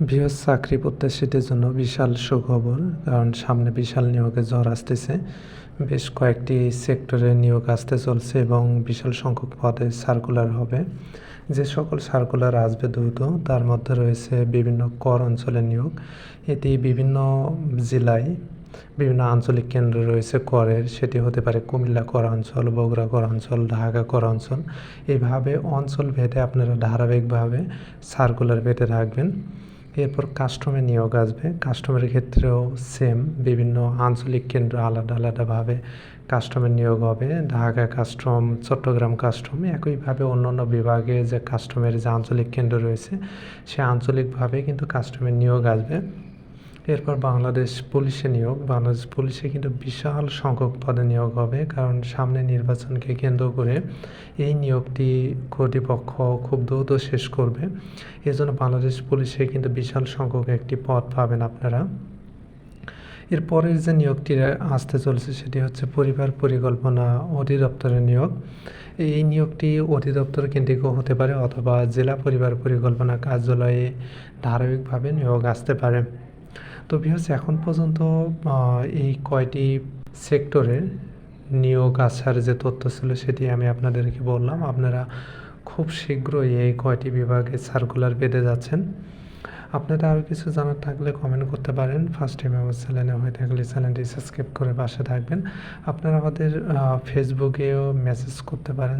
বৃহৎ চাকরি প্রত্যাশীদের জন্য বিশাল সুখবর, কারণ সামনে বিশাল নিয়োগের জ্বর আসতেছে। বেশ কয়েকটি সেক্টরে নিয়োগ আসতে চলছে এবং বিশাল সংখ্যক পদে সার্কুলার হবে। যে সকল সার্কুলার আসবে দ্রুত, তার মধ্যে রয়েছে বিভিন্ন কর অঞ্চলে নিয়োগ। এটি বিভিন্ন জেলায় বিভিন্ন আঞ্চলিক কেন্দ্র রয়েছে করের। সেটি হতে পারে কুমিল্লা কর অঞ্চল, বগুড়া কর অঞ্চল, ঢাকা কর অঞ্চল। এইভাবে অঞ্চল ভেদে আপনারা ধারাবাহিকভাবে সার্কুলার পেতে থাকবেন। এরপর কাস্টমে নিয়োগ আসবে। কাস্টমের ক্ষেত্রেও সেম বিভিন্ন আঞ্চলিক কেন্দ্র আলাদা আলাদাভাবে কাস্টমের নিয়োগ হবে। ঢাকা কাস্টম চট্টগ্রাম কাস্টম একইভাবে অন্য অন্য বিভাগে যে কাস্টমের যে আঞ্চলিক কেন্দ্র রয়েছে, সে আঞ্চলিকভাবে কিন্তু কাস্টমের নিয়োগ আসবে। এরপর বাংলাদেশ পুলিশে নিয়োগ। বাংলাদেশ পুলিশে কিন্তু বিশাল সংখ্যক পদে নিয়োগ হবে, কারণ সামনে নির্বাচনকে কেন্দ্র করে এই নিয়োগটি কর্তৃপক্ষ খুব দ্রুত শেষ করবে। এজন্য বাংলাদেশ পুলিশে কিন্তু বিশাল সংখ্যক একটি পদ পাবেন আপনারা। এরপরের যে নিয়োগটি আসতে চলেছে সেটি হচ্ছে পরিবার পরিকল্পনা অধিদপ্তরের নিয়োগ। এই নিয়োগটি অধিদপ্তর কেন্দ্রিক হতে পারে অথবা জেলা পরিবার পরিকল্পনা কার্যালয়ে ধারাবাহিকভাবে নিয়োগ আসতে পারে। তো বিহস এখন পর্যন্ত এই কয়টি সেক্টরের নিয়োগ, আসার যে তথ্য ছিল সেটি আমি আপনাদেরকে বললাম। আপনারা খুব শীঘ্রই এই কয়টি বিভাগে সার্কুলার পেতে যাচ্ছেন। আপনারা আরও কিছু জানার থাকলে কমেন্ট করতে পারেন। ফার্স্ট টাইম আমার চ্যানেলে হয়ে থাকলে চ্যানেলটি সাবস্ক্রাইব করে পাশে থাকবেন। আপনারা আমাদের ফেসবুকেও মেসেজ করতে পারেন